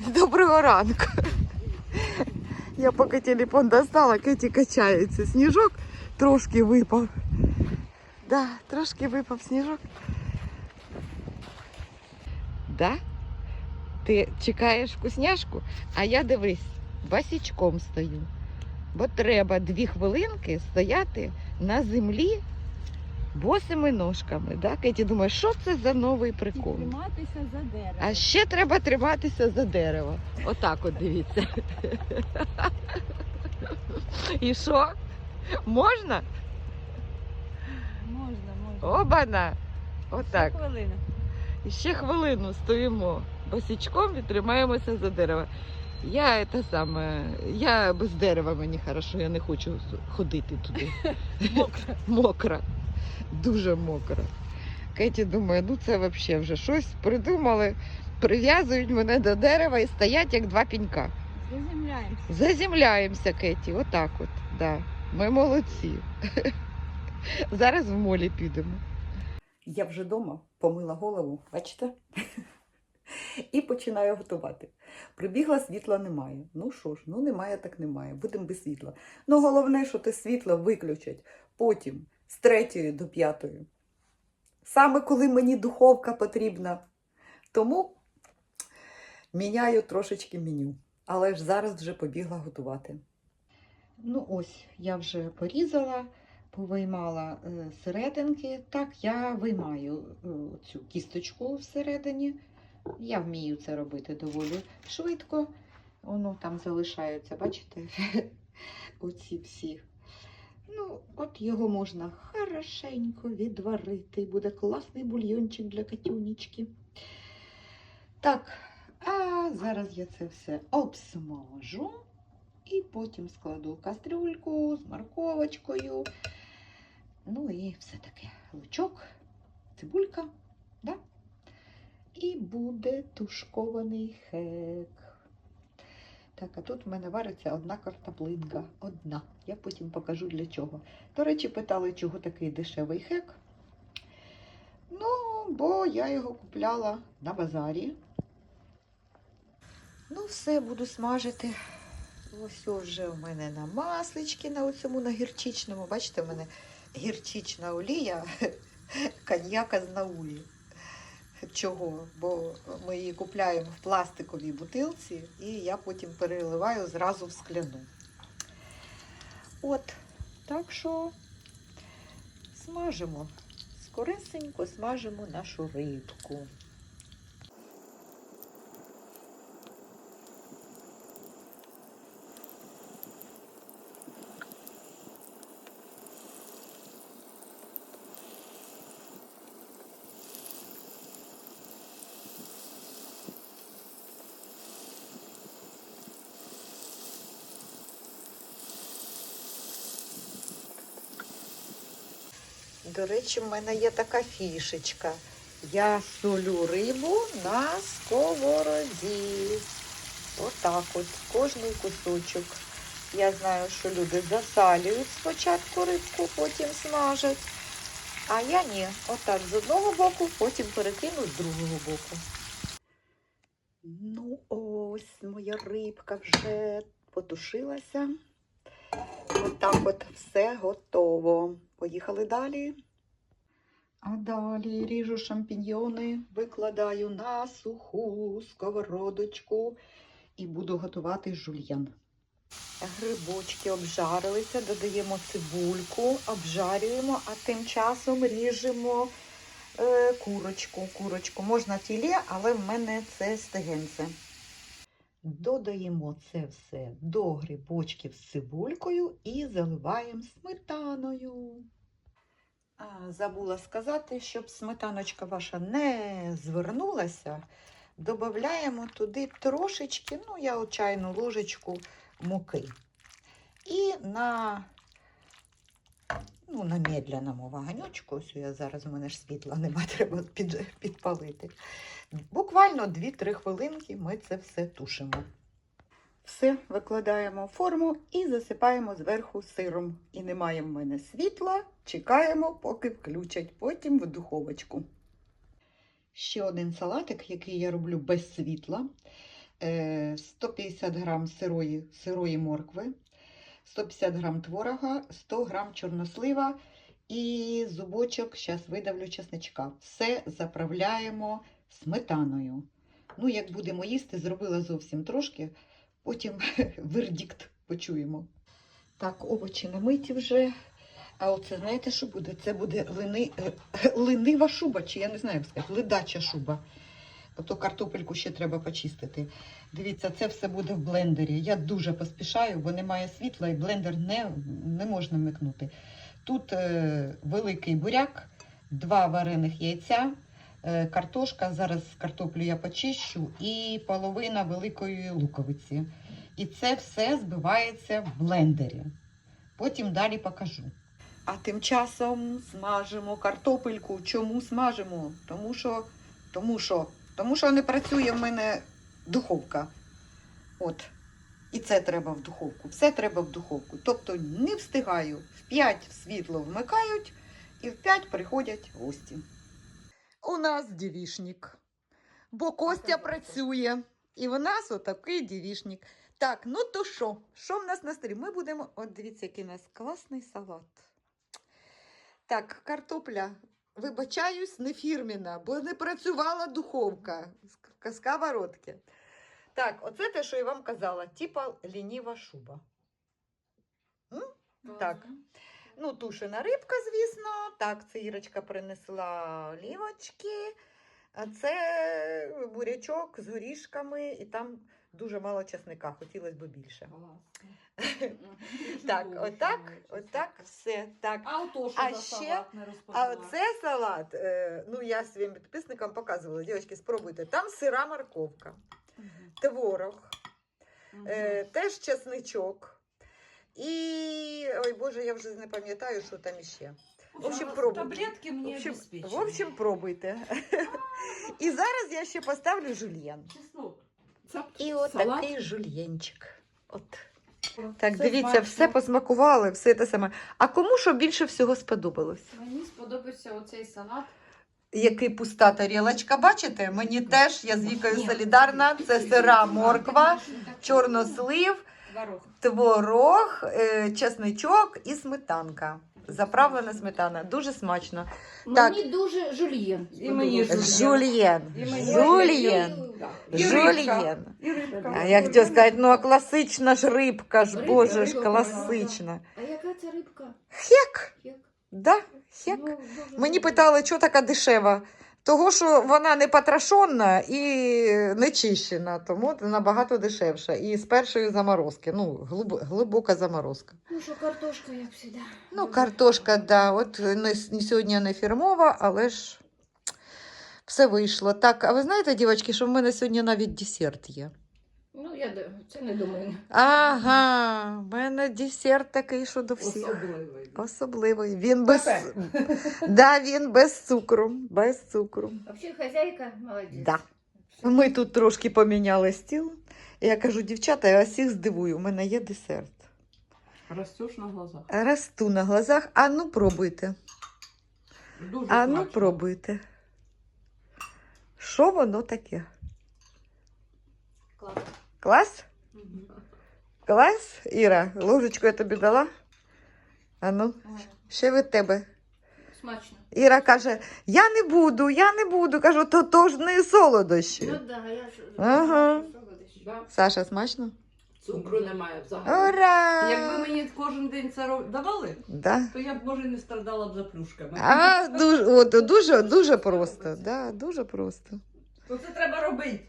Доброго ранку. Я поки телефон достала, Кеті качається. Сніжок трошки випав. Да, трошки випав сніжок. Да? Ти чекаєш вкусняшку, а я дивись, басічком стою. Бо треба дві хвилинки стояти на землі босими ножками. Да? Кеті думає, що це за новий І прикол? триматися за дерево. А ще треба триматися за дерево. Отак от дивіться. І що? Можна? Можна, можна. Обана! Отак. Ще Хвилина. І ще хвилину стоїмо босічком і тримаємося за дерево. Я це саме, я без дерева мені хорошо, я не хочу ходити туди. Мокро. Мокра. Дуже мокра. Кеті думає, ну це взагалі вже щось придумали, прив'язують мене до дерева і стоять як два пінька. Заземляємося. Заземляємося, Кеті, отак от. Да. Ми молодці. Зараз в молі підемо. Я вже вдома помила голову, бачите? І починаю готувати. Прибігла, світла немає. Ну що ж, ну немає, так немає. Будемо без світла. Ну головне, що те світло виключать потім з третьої до п'ятої. Саме коли мені духовка потрібна. Тому міняю трошечки меню. Але ж зараз вже побігла готувати. Ну ось, я вже порізала, повиймала е, серединки. Так, я виймаю е, цю кісточку всередині. Я вмію це робити доволі швидко. Воно там залишаються, бачите, оці всі. Ну, от його можна хорошенько відварити. Буде класний бульйончик для катюнічки. Так, а зараз я це все обсмажу. І потім складу кастрюльку з морковочкою. Ну і все таке. Лучок, цибулька, да? І буде тушкований хек. Так, а тут в мене вариться одна картоплинка. Одна. Я потім покажу для чого. До речі, питали, чого такий дешевий хек. Ну, бо я його купляла на базарі. Ну, все, буду смажити. Ось вже у мене на маслички на оцьому на гірчичному. Бачите, у мене гірчична олія, коньяка з наулі. Чого? Бо ми її купляємо в пластиковій бутилці, і я потім переливаю зразу в скляну. От, так що смажимо. Скоресенько смажимо нашу рибку. До речі, в мене є така фішечка. Я солю рибу на сковороді. Отак от, кожний кусочок. Я знаю, що люди засалюють спочатку рибку, потім смажать. А я ні. Отак з одного боку, потім перекину з другого боку. Ну, ось моя рибка вже потушилася. Отак от все готово. Поїхали далі. А далі ріжу шампіньйони, викладаю на суху сковородочку і буду готувати жульєн. Грибочки обжарилися, додаємо цибульку, обжарюємо, а тим часом ріжемо е, курочку. Курочку можна філе, але в мене це стегенце. Додаємо це все до грибочків з цибулькою і заливаємо сметаною. Забула сказати, щоб сметаночка ваша не звернулася, додаємо туди трошечки, ну, я от чайну ложечку муки. І на, ну, на медленому вогонючку, ось я зараз у мене ж світла нема, треба під, підпалити. Буквально 2-3 хвилинки ми це все тушимо. Все викладаємо в форму і засипаємо зверху сиром. І немає в мене світла, чекаємо, поки включать, потім в духовочку. Ще один салатик, який я роблю без світла. е, 150 грам сирої, сирої моркви, 150 грам творога, 100 грам чорнослива і зубочок, зараз видавлю чесничка. Все заправляємо сметаною. Ну, як будемо їсти, зробила зовсім трошки, потім вердикт почуємо. Так, овочі намиті вже. А оце знаєте, що буде? Це буде лини, е, линива шуба, чи я не знаю, як сказати, ледача шуба. Ото картопельку ще треба почистити. Дивіться, це все буде в блендері. Я дуже поспішаю, бо немає світла і блендер не, не можна вмикнути. Тут е, великий буряк, два варених яйця, картошка. Зараз картоплю я почищу, і половина великої луковиці. І це все збивається в блендері. Потім далі покажу. А тим часом смажимо картопельку. Чому смажимо? Тому що, тому що, тому що не працює в мене духовка. От. І це треба в духовку. Все треба в духовку. Тобто не встигаю. В 5 світло вмикають і в 5 приходять гості. У нас дівішник. Бо Костя працює. І в нас отакий дівішник. Так, ну то що? Що в нас на столі? Ми будемо. От дивіться, який у нас класний салат. Так, картопля. Вибачаюсь, не фірміна, бо не працювала духовка. Ск- Сковородки. Так, оце те, що я вам казала, типа лініва шуба. М? Так. Ну, тушена рибка, звісно. Так, це Ірочка принесла олівочки. А це бурячок з горішками, і там дуже мало чесника, хотілося б більше. Так, отак, отак, все. Так. А ото що А за ще- салат не А оце салат, е, ну я своїм підписникам показувала, дівчатки, спробуйте. Там сира морковка, творог, е, теж чесничок. І, ой Боже, я вже не пам'ятаю, що там іще. В общем, пробуйте. Таблетки В общем, в общем, пробуйте. І зараз я ще поставлю жульєн. І от такий жульєнчик. От. Це Так, дивіться, все посмакували, все те саме. А кому що більше всього сподобалось? Мені сподобався оцей салат. Який пуста тарілочка, бачите? Мені теж, я з Вікою солідарна, це сира морква, чорнослив, Творог. творог, е, чесничок і сметанка. Заправлена сметана. Дуже смачно. Так. Дуже жульєн. І мені. Жульєн. Жульєн. Жульєн. А я хотіла сказати, ну а класична ж рибка ж, Рибка, боже ж, класична. А яка це рибка? Хек, Як? да, хек. Ну, Мені питали, що така дешева. Того, що вона не потрашона і не чищена, тому набагато дешевша. І з першої заморозки. Ну, глибока заморозка. Ну що, картошка, як завжди. Ну, картошка, да, от не, не сьогодні не фірмова, але ж все вийшло. Так, а ви знаєте, дівчатки, що в мене сьогодні навіть десерт є? Ну, я д- це не до мене. Ага, в мене десерт такий, що до всіх. Особливий. Особливий. Він без, да, він без цукру. Без цукру. Взагалі, хазяйка молодець. Да. Ми тут трошки поміняли стіл. Я кажу, дівчата, я всіх здивую, у мене є десерт. Ростеш на глазах. Росту на глазах. А ну пробуйте. Дуже А ну смачно. пробуйте. Що воно таке? Клас. Клас? Іра, ложечку я тобі дала? А ну, ще від тебе. Смачно. Іра каже: Я не буду, я не буду. Кажу, то, то ж не солодощі. Ну да, я ж. Ага. Да. Саша, смачно? Цукру немає взагалі. Ура! Якби мені кожен день це роб- давали, Да. то я б може не страдала б за плюшками. А, дуже, от, дуже, дуже просто. Да, дуже просто. То це треба робити.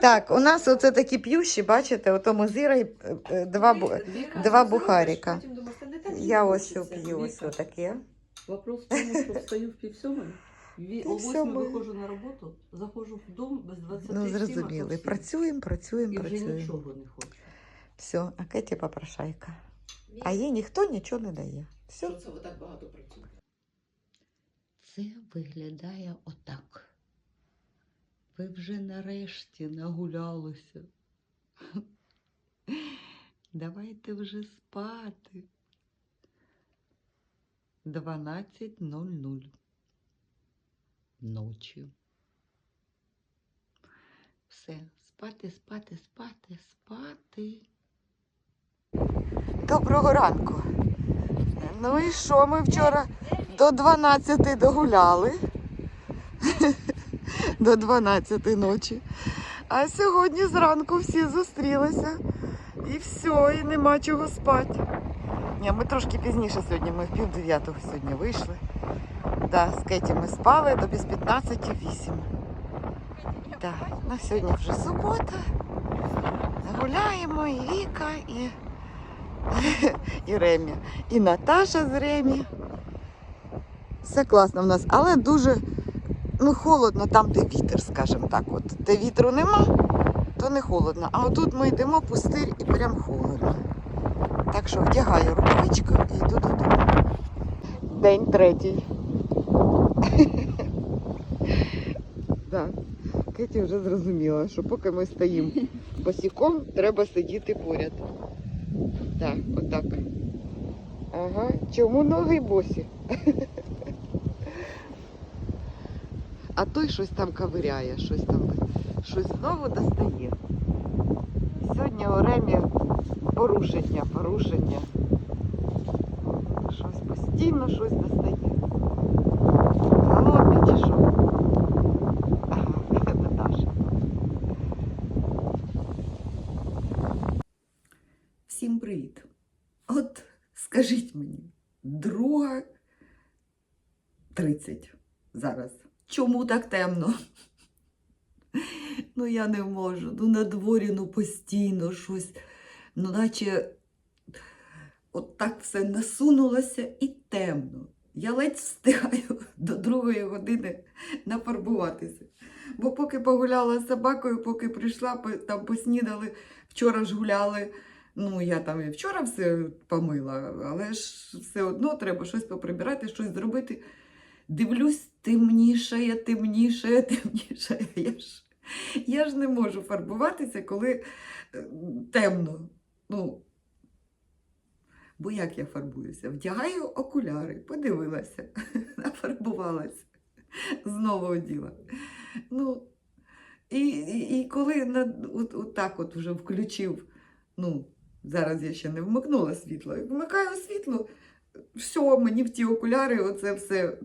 Так, у нас оце такі п'ющі, бачите, ото ми з Ірою, е, е, два, бу- два бухарика. Я ось що п'ю, ось таке. Вопрос в тому, що встаю в ві- о восьмій виходжу на роботу, заходжу в дом без 20 Ну, зрозуміли. Працюємо, працюємо, І вже працюємо. нічого не хочу. Все, а Кеті попрошайка. А їй ніхто нічого не дає. Все. Що це ви так багато працюєте? Це виглядає отак. Ви вже нарешті нагулялися. Давайте вже спати. 12.00 ночі. Все, спати, спати, спати, спати. Доброго ранку. Ну і що ми вчора до 12 догуляли. До 12 ночі. А сьогодні зранку всі зустрілися. І все, і нема чого спати. Ні, ми трошки пізніше сьогодні, ми в пів дев'ятого сьогодні вийшли. Да, з Кеті ми спали до без 15 8. Да, на сьогодні вже субота. Гуляємо і Віка, і і Ремі. І Наташа з Ремі. Все класно в нас, але дуже ну, холодно там, де вітер, скажімо так. От. Де вітру нема, то не холодно. А отут ми йдемо пустир і прям холодно. Так що вдягаю рукавичку і йду додому. День третій. Так, Кеті вже зрозуміла, що поки ми стоїмо босиком, треба сидіти поряд. Так, отак. Ага. Чому ноги босі? А той щось там ковиряє, щось там, щось знову достає. Сьогодні у Ремі порушення, порушення. Щось постійно щось достає. Голодний чи що? Ага, Наташа. Всім привіт. От скажіть мені, друга 30 зараз. Чому так темно? Ну, я не можу. Ну, на дворі ну, постійно щось, ну, наче от так все насунулося і темно. Я ледь встигаю до другої години нафарбуватися. Бо поки погуляла з собакою, поки прийшла, там поснідали, вчора ж гуляли. Ну, я там і вчора все помила, але ж все одно треба щось поприбирати, щось зробити. Дивлюсь, темнішає, темнішає, темнішає. Я ж, я ж не можу фарбуватися, коли е, темно. Ну, бо як я фарбуюся? Вдягаю окуляри, подивилася, нафарбувалася, знову оділа. Ну, і, і, і коли на, от, от так от вже включив, ну, зараз я ще не вмикнула світло, вмикаю світло, все, мені в ті окуляри, оце все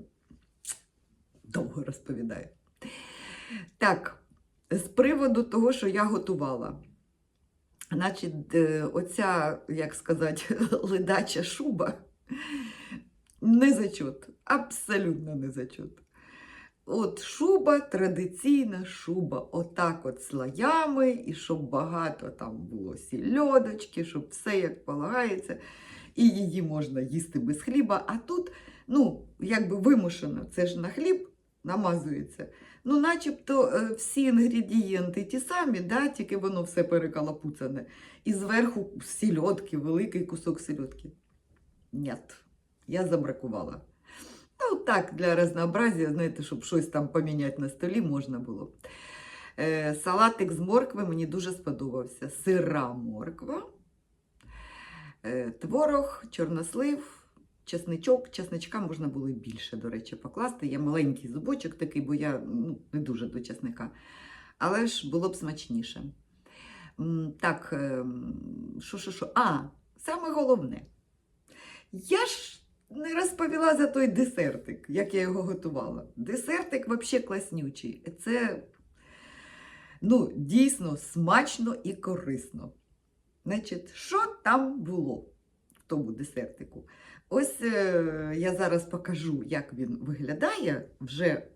довго розповідаю. Так, з приводу того, що я готувала. Значить, е, оця, як сказати, ледача шуба не зачот, абсолютно не зачот. От шуба, традиційна шуба, отак от слоями, і щоб багато там було сільодочки, щоб все як полагається, і її можна їсти без хліба. А тут, ну, якби вимушено, це ж на хліб намазується. Ну, начебто е, всі інгредієнти ті самі, да, тільки воно все перекалапуцане. І зверху сільодки, великий кусок сільодки. Ні, я забракувала. Ну, так, для разнообразия, знаєте, щоб щось там поміняти на столі можна було. Е, салатик з моркви мені дуже сподобався. Сира морква, е, творог, чорнослив, чесничок. Чесничка можна було і більше, до речі, покласти. Є маленький зубочок такий, бо я ну, не дуже до чесника. Але ж було б смачніше. Так, ем, що, що, що? А, саме головне. Я ж не розповіла за той десертик, як я його готувала. Десертик взагалі класнючий. Це ну, дійсно смачно і корисно. Значить, що там було в тому десертику? Ось е, я зараз покажу, як він виглядає вже,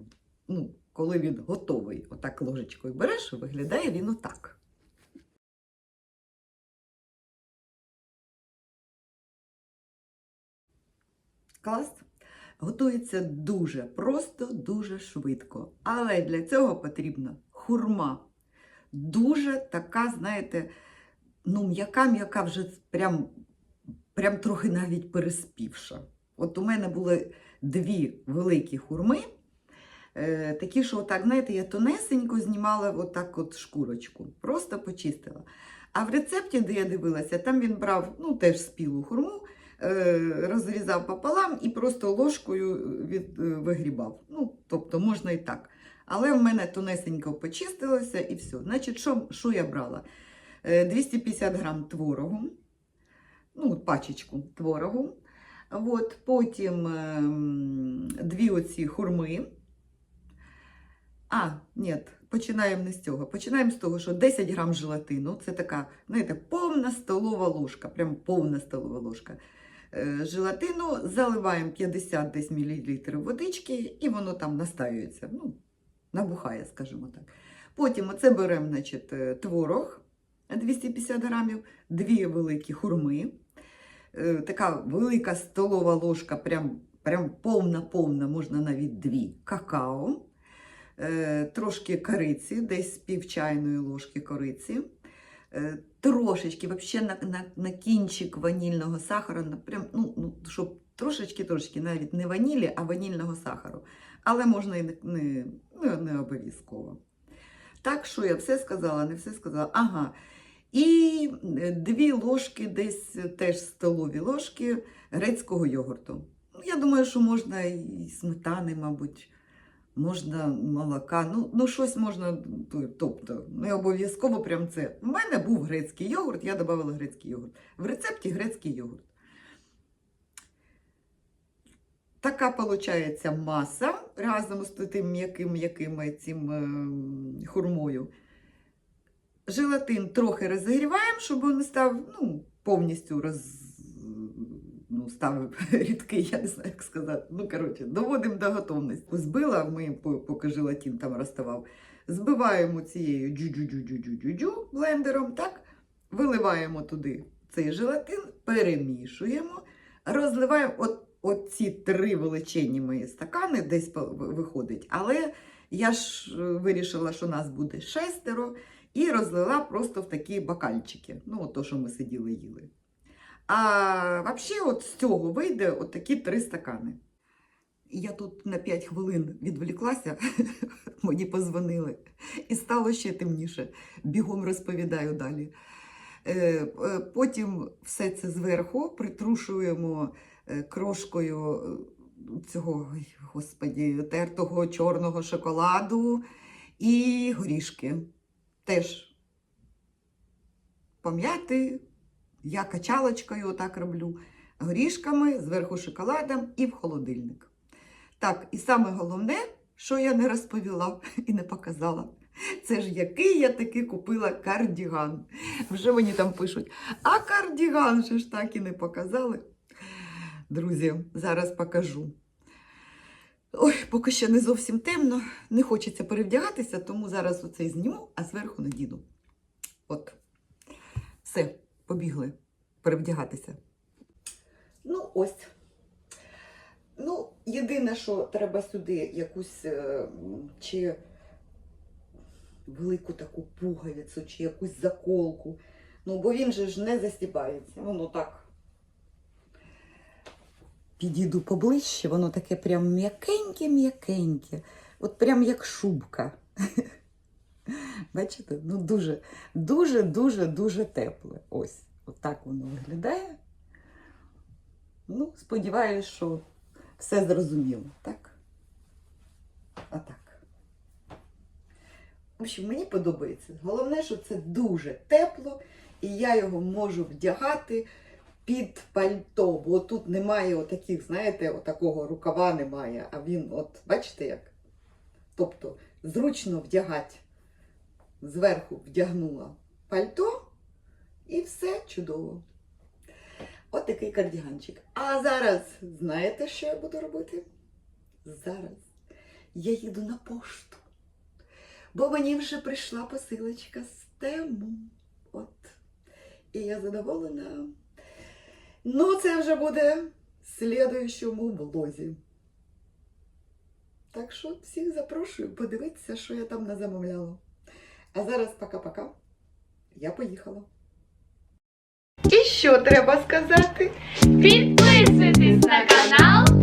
ну, коли він готовий. Отак ложечкою береш, виглядає він отак. Клас. Готується дуже просто, дуже швидко. Але для цього потрібна хурма. Дуже така, знаєте, ну, м'яка-м'яка вже прям, прям трохи навіть переспівша. От у мене були дві великі хурми, е, такі, що отак, знаєте, я тонесенько знімала отак от шкурочку, просто почистила. А в рецепті, де я дивилася, там він брав ну, теж спілу хурму, е, розрізав пополам і просто ложкою від, е, вигрібав. Ну, тобто можна і так. Але в мене тонесенько почистилося і все. Значить, що, що я брала? Е, 250 грам творогу, ну, пачечку творогу. От, потім ем, дві оці хурми. А, ні, починаємо не з цього. Починаємо з того, що 10 грам желатину це така, знаєте, повна столова ложка, прям повна столова ложка. Е, Желатину заливаємо 50 десь мл водички, і воно там настаюється. Ну, набухає, скажімо так. Потім оце беремо значить, е, творог 250 грамів, дві великі хурми. Е, Така велика столова ложка, прям, прям повна-повна, можна навіть дві какао, е, трошки кориці, десь пів чайної ложки кориці, е, трошечки, взагалі на, на, на кінчик ванільного сахару, прям, ну, ну, щоб трошечки-трошечки, навіть не ванілі, а ванільного сахару. Але можна і не, не, ну, не обов'язково. Так, що я все сказала, не все сказала. Ага. І е, дві ложки, десь теж столові ложки грецького йогурту. Ну, я думаю, що можна і сметани, мабуть, можна молока. Ну, ну щось можна, тобто, не обов'язково прям це. У мене був грецький йогурт, я додавала грецький йогурт. В рецепті грецький йогурт. Така виходить маса разом з тим м'яким м'яким цим ем, хурмою. Желатин трохи розігріваємо, щоб він став ну, повністю роз... ну, став рідкий, я не знаю, як сказати. Ну, коротше, доводимо до готовності. Збила, ми, поки желатин там розставав, збиваємо цією джу-джу-джу-джу-джу-джу блендером, так? Виливаємо туди цей желатин, перемішуємо, розливаємо от, от ці три величезні мої стакани, десь виходить. Але я ж е, вирішила, що нас буде шестеро. І розлила просто в такі бокальчики. Ну, от то, що ми сиділи їли. А взагалі, от з цього вийде от такі три стакани. Я тут на 5 хвилин відволіклася, мені позвонили, і стало ще темніше. Бігом розповідаю далі. Е, е, Потім все це зверху притрушуємо е, крошкою цього, господі, тертого чорного шоколаду і горішки теж пом'яти. Я качалочкою отак роблю горішками, зверху шоколадом і в холодильник. Так, і саме головне, що я не розповіла і не показала. Це ж який я таки купила кардіган. Вже мені там пишуть, а кардіган же ж так і не показали. Друзі, зараз покажу. Ой, поки ще не зовсім темно, не хочеться перевдягатися, тому зараз оцей зніму, а зверху надіну. От. Все, побігли перевдягатися. Ну, ось. Ну, єдине, що треба сюди якусь е, чи велику таку пуговицю, чи якусь заколку. Ну, бо він же ж не застібається. Воно так підійду поближче, воно таке прям м'якеньке-м'якеньке. От прям як шубка. Бачите? Ну дуже, дуже, дуже, дуже тепле. Ось, отак воно виглядає. Ну, сподіваюся, що все зрозуміло, так? Отак. В общем, мені подобається. Головне, що це дуже тепло, і я його можу вдягати під пальто, бо тут немає отаких, знаєте, отакого рукава немає, а він, от, бачите як? Тобто, зручно вдягати. Зверху вдягнула пальто і все чудово. От такий кардіганчик. А зараз, знаєте, що я буду робити? Зараз я їду на пошту. Бо мені вже прийшла посилочка з тему. От. І я задоволена. Ну, це вже буде в слідуючому влозі. Так що всіх запрошую подивитися, що я там назамовляла. А зараз пока-пока. Я поїхала. І що треба сказати? Підписуйтесь на канал